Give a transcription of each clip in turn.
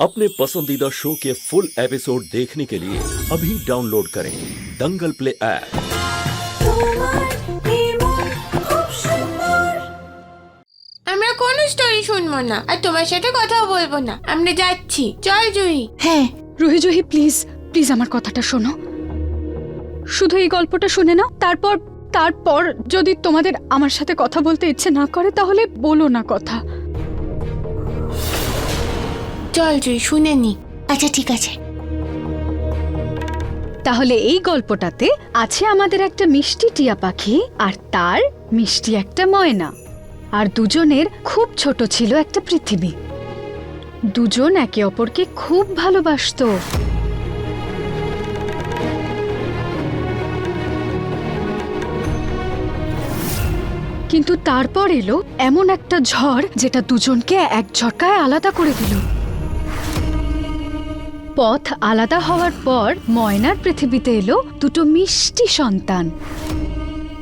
अपने पसंदीदा शो के फुल एपिसोड देखने के लिए अभी डाउनलोड करें दंगल प्ले ऐप তোমার নির্মল খুব সুন্দর আমরা কোনো স্টোরি শুনবো না আর তোমার সাথে কথাও বলবো না আমরা যাচ্ছি চল জুই হ্যাঁ রুহি জুহি প্লিজ প্লিজ আমার কথাটা শোনো শুধু এই গল্পটা শুনে নাও তারপর তারপর যদি তোমাদের আমার সাথে কথা বলতে ইচ্ছে না করে তাহলে বলো না কথা চল জুই শুনে নি। আচ্ছা ঠিক আছে। তাহলে এই গল্পটাতে আছে আমাদের একটা মিষ্টি টিয়া পাখি আর তার মিষ্টি একটা ময়না। আর দুজনের খুব ছোট ছিল একটা পৃথিবী। দুজন একে অপরকে খুব ভালোবাসতো। কিন্তু তারপর এলো এমন একটা ঝড় যেটা দুজনকে এক ঝটকায় আলাদা করে দিল। পথ আলাদা হওয়ার পর ময়নার পৃথিবীতে এলো দুটো মিষ্টি সন্তান।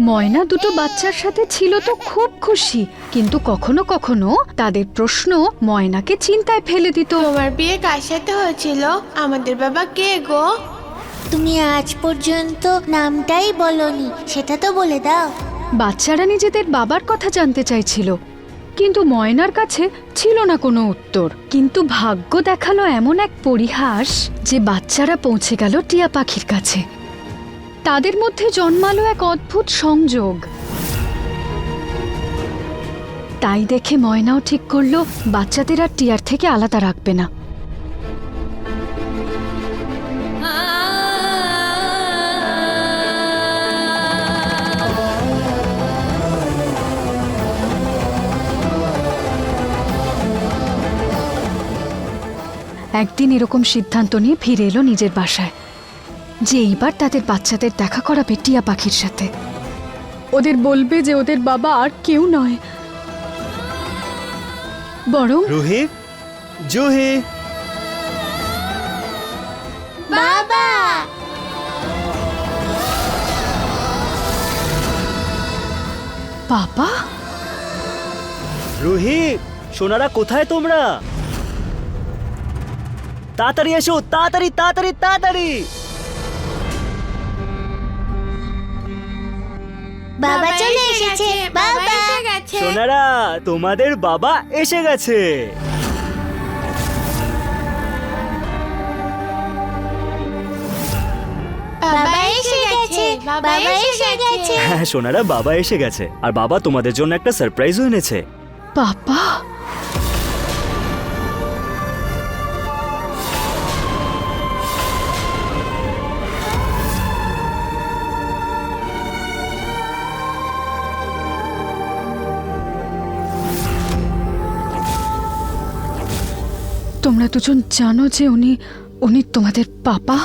ময়না দুটো বাচ্চার সাথে ছিল তো খুব খুশি কিন্তু কখনো কখনো তাদের প্রশ্ন ময়নাকে চিন্তায় ফেলে দিত। তোমার বিয়ে কার সাথে হয়েছিল? আমাদের বাবা কে গো? তুমি আজ পর্যন্ত নামটাই বলনি সেটা তো বলে দাও। বাচ্চারা নিজেদের বাবার কথা জানতে চাইছিল কিন্তু ময়নার কাছে ছিল না কোনো উত্তর। কিন্তু ভাগ্য দেখাল এমন এক পরিহাস যে বাচ্চারা পৌঁছে গেল টিয়া পাখির কাছে। তাদের মধ্যে জন্মালো এক অদ্ভুত সংযোগ। তাই দেখে ময়নাও ঠিক করল, বাচ্চাদের আর টিয়ার থেকে আলাদা রাখবে না। একদিন এরকম সিদ্ধান্ত নিয়ে ফিরে এলো নিজের বাসায়। যে এইবার তাদের বাচ্চাদের দেখা করাবে টিয়া পাখির সাথে। ওদের বলবে যে ওদের বাবা আর কেউ নয়। বরং রুহি জুহি। বাবা! বাবা? রুহি সোনারা কোথায় তোমরা? তাড়াতাড়ি এসো তাড়াতাড়ি তাড়াতাড়ি তাড়াতাড়ি। বাবা চলে এসেছে বাবা। এসে গেছে। সোনারা তোমাদের বাবা এসে গেছে। বাবা এসে গেছে বাবা এসে গেছে। হ্যাঁ সোনারা বাবা এসে গেছে। আর বাবা তোমাদের জন্য একটা সারপ্রাইজও এনেছে। বাবা তোমরা দুজন জানো যে উনি উনি তোমাদের পাপা?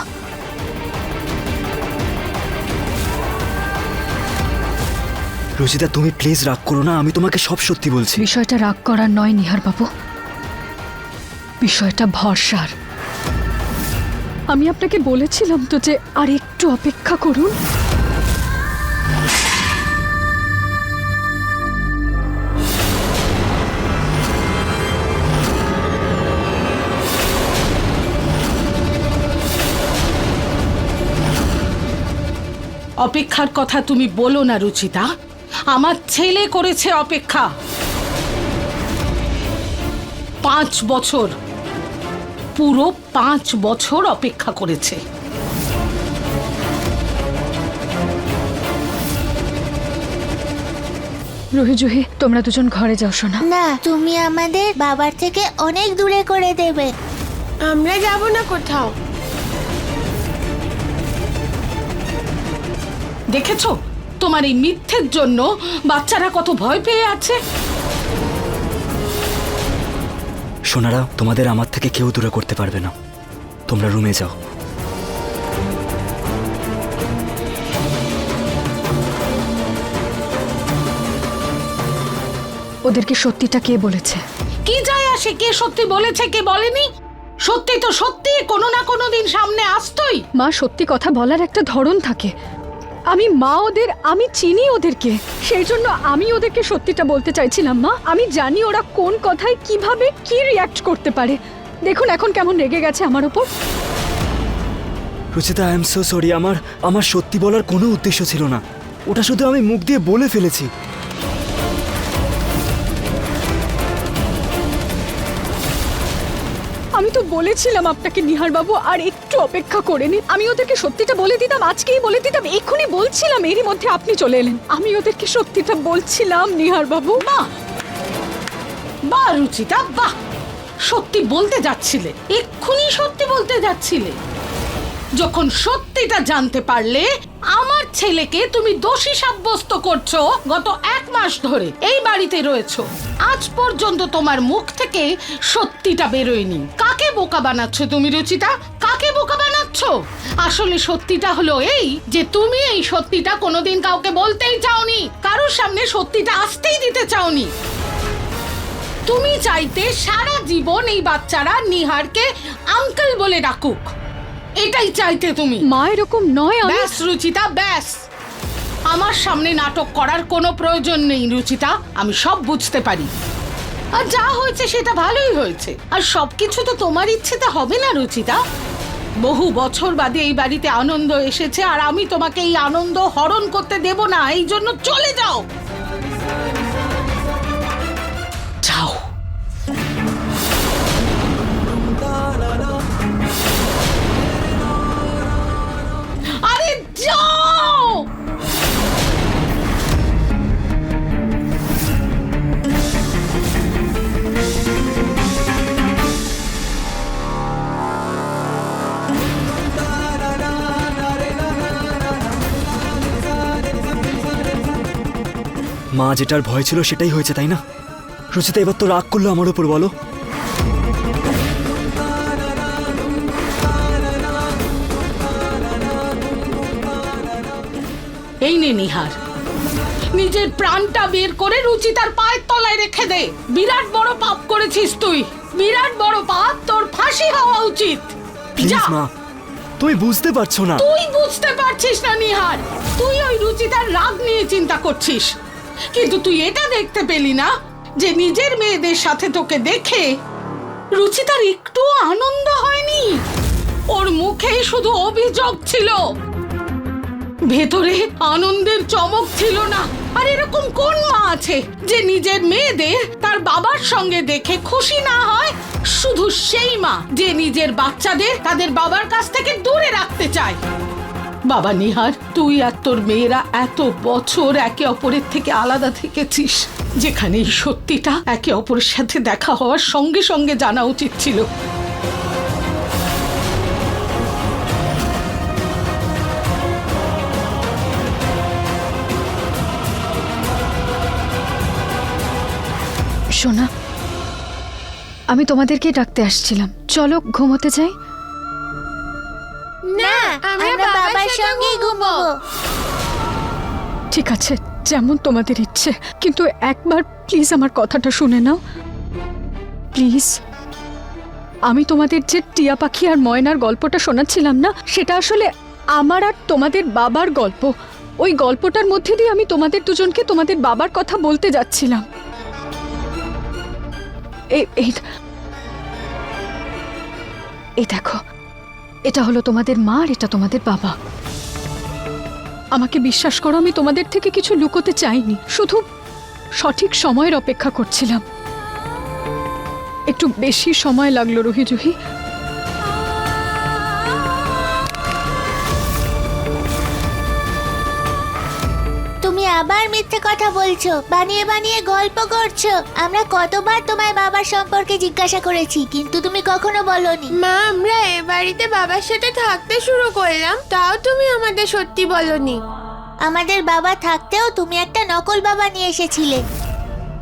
রুচিতা তুমি প্লিজ রাগ করো না আমি তোমাকে সব সত্যি বলছি। বিষয়টা রাগ করার নয় নিহার বাবু। বিষয়টা ভরসার। আমি আপনাকে বলেছিলাম তো যে আর একটু অপেক্ষা করুন। অপেক্ষার কথা তুমি বলো না রুচিতা। আমার ছেলে করেছে অপেক্ষা। পাঁচ বছর। পুরো পাঁচ বছর অপেক্ষা করেছে। রুহি জুহি তোমরা দুজন ঘরে যাও শোনা না তুমি আমাদের বাবার থেকে অনেক দূরে করে দেবে। আমরা যাব না কোথাও। দেখেছ? তোমার এই মিথ্যের জন্য বাচ্চারা কত ভয় পেয়ে আছে। সোনারা তোমাদের আমার থেকে কেউ দূরে করতে পারবে না। তোমরা রুমে যাও। ওদেরকে সত্যিটা কে বলেছে? কি যায় আসে? কে সত্যি বলেছে কে বলেনি? সত্যি তো সত্যি কোনো না কোনো দিন সামনে আসতোই। মা সত্যি কথা বলার একটা ধরন থাকে। আমি মা ওদের, আমি চিনি ওদেরকে। সেই জন্য আমি ওদেরকে সত্যিটা বলতে চাইছিলাম, মা। আমি জানি ওরা কোন কথায় কীভাবে কি রিয়াক্ট করতে পারে। দেখুন এখন কেমন রেগে গেছে আমার উপর Ruchita I am so sorry আমার আমার সত্যি বলার কোনো উদ্দেশ্য ছিল না। ওটা শুধু আমি মুখ দিয়ে বলে ফেলেছি। আমি তো বলেছিলাম আপনাকে নিহার বাবু আর একটু অপেক্ষা করে নিন। আমি ওদেরকে সত্যিটা বলে দিতাম, আজকেই বলে দিতাম, এক্ষুনি বলছিলাম, এরই মধ্যে আপনি চলে এলেন। আমি ওদেরকে সত্যিটা বলছিলাম নিহার বাবু বাহ বাহ রুচিতা বাহ! সত্যি বলতে যাচ্ছিলে, এক্ষুনি সত্যি বলতে যাচ্ছিলে। যখন সত্যিটা জানতে পারলে, আমার ছেলেকে তুমি দোষী সাব্যস্ত করছ গত এক মাস ধরে। এই বাড়িতে রয়েছো। আজ পর্যন্ত তোমার মুখ থেকে সত্যিটা বেরোয়নি। কাকে বোকা বানাচ্ছ তুমি, রুচিতা? কাকে বোকা বানাচ্ছ? আসলে সত্যিটা হলো এই যে তুমি এই সত্যিটা কোনোদিন কাউকে বলতেই চাওনি। কারোর সামনে সত্যিটা আসতেই দিতে চাওনি। তুমি চাইতে সারা জীবন এই বাচ্চারা নিহারকে আঙ্কেল বলে ডাকুক। এটাই চাইতে তুমি। মা এরকম নয় আমি ব্যাস রুচিতা ব্যাস। আমার সামনে নাটক করার কোনো প্রয়োজন নেই রুচিতা। আমি সব বুঝতে পারি। আর যা হয়েছে সেটা ভালোই হয়েছে। আর সবকিছু তো তোমার ইচ্ছেতে হবে না রুচিতা। বহু বছর বাদে এই বাড়িতে আনন্দ এসেছে আর আমি তোমাকে এই আনন্দ হরণ করতে দেব না এই জন্য চলে যাও। যাও। মা যেটার ভয় ছিল সেটাই হয়েছে তাই না? রুচিতা এবার তো রাগ করল আমার উপর বলো। এই নে নিহার। নিজের প্রাণটা বের করে রুচিতার পায়ের তলায় রেখে দে। বিরাট বড় পাপ করেছিস তুই। বিরাট বড় পাপ তোর ফাঁসি হওয়া উচিত। প্লিজ মা তুমি বুঝতে পারছ না। তুই বুঝতে পারছিস না নিহার। তুই ওই রুচিতার রাগ নিয়ে চিন্তা করছিস। কিন্তু তুই এটা দেখতে পেলি না যে নিজের মেয়েদের সাথে তোকে দেখে রুচিতার একটু আনন্দ হয়নি। ওর মুখে শুধু অভিযোগ ছিল। ভেতরে আনন্দের চমক ছিল না। আর এরকম কোন মা আছে যে নিজের মেয়েদের তার বাবার সঙ্গে দেখে খুশি না হয়? শুধু সেই মা যে নিজের বাচ্চাদের তাদের বাবার কাছ থেকে দূরে রাখতে চায়। বাবা নিহার, তুই আর তোর মেয়েরা এত বছর একে অপরের থেকে আলাদা থেকেছিস যেখানে এই সত্যিটা একে অপরের সাথে দেখা হওয়ার সঙ্গে সঙ্গে জানা উচিত ছিল। সোনা, আমি তোমাদেরকে ডাকতে আসছিলাম। চলো, ঘুমোতে যাই। আমরা বাবার সঙ্গে ঘুমোবো। ঠিক আছে যেমন তোমাদের ইচ্ছে। কিন্তু একবার প্লিজ আমার কথাটা শুনে নাও। প্লিজ আমি তোমাদের যে টিয়া পাখি আর ময়নার গল্পটা শোনাচ্ছিলাম না সেটা আসলে আমার আর তোমাদের বাবার গল্প। ওই গল্পটার মধ্যে দিয়ে আমি তোমাদের দুজনকে তোমাদের বাবার কথা বলতে যাচ্ছিলাম। এই এই এই দেখো এটা হলো তোমাদের মা আর এটা তোমাদের বাবা। আমাকে বিশ্বাস করো, আমি তোমাদের থেকে কিছু লুকোতে চাইনি। শুধু সঠিক সময়ের অপেক্ষা করছিলাম। একটু বেশি সময় লাগল রুহি জুহি তুমি আবার মিথ্যে কথা বলছো। বানিয়ে বানিয়ে গল্প করছ। আমরা কতবার তোমায় বাবার সম্পর্কে জিজ্ঞাসা করেছি কিন্তু তুমি কখনো বলনি। মা আমরা এ বাড়িতে বাবার সাথে থাকতে শুরু করলাম তাও তুমি আমাদের সত্যি বলনি। আমাদের বাবা থাকতেও তুমি একটা নকল বাবা নিয়ে এসেছিলে।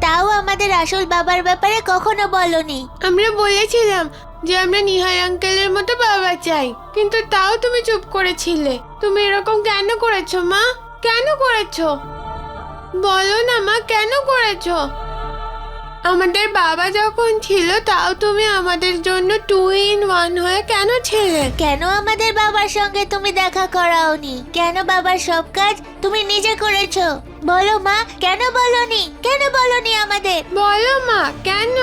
তাও আমাদের আসল বাবার ব্যাপারে কখনো বলনি। আমরা বলেছিলাম যে আমরা নিহার আঙ্কেলের মতো বাবা চাই কিন্তু তাও তুমি চুপ করেছিলে। তুমি এরকম কেন করেছ মা? কেন করেছ? বলো না মা কেন করেছ? আমাদের বাবা যখন ছিল তাও তুমি আমাদের জন্য টু ইন ওয়ান হয়ে কেন ছিলে? কেন আমাদের বাবার সঙ্গে তুমি দেখা করাওনি? কেন বাবার সব কাজ তুমি নিজে করেছ? বলো মা কেন বলনি? কেন বলনি আমাদের? বলো মা কেন?